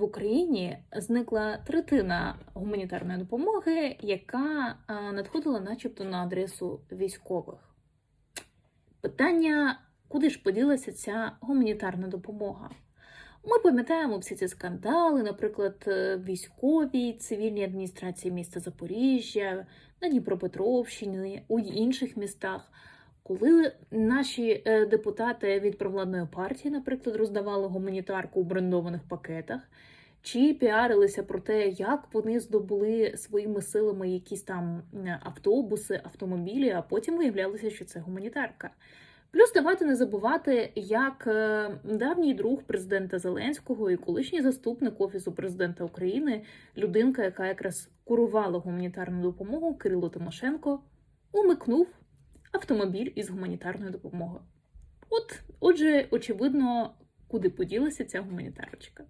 В Україні зникла третина гуманітарної допомоги, яка надходила, начебто, на адресу військових. Питання, куди ж поділася ця гуманітарна допомога? Ми пам'ятаємо всі ці скандали, наприклад, е, військовій цивільній адміністрації міста Запоріжжя, на Дніпропетровщині, у інших містах. Коли наші е, депутати від провладної партії, наприклад, роздавали гуманітарку у брендованих пакетах, чи піарилися про те, як вони здобули своїми силами якісь там автобуси, автомобілі, а потім виявлялося, що це гуманітарка. Плюс давайте не забувати, як е, давній друг президента Зеленського і колишній заступник Офісу президента України, людинка, яка якраз курувала гуманітарну допомогу, Кирило Тимошенко, умикнув автомобіль із гуманітарною допомогою. От, отже, очевидно, куди поділася ця гуманітарочка.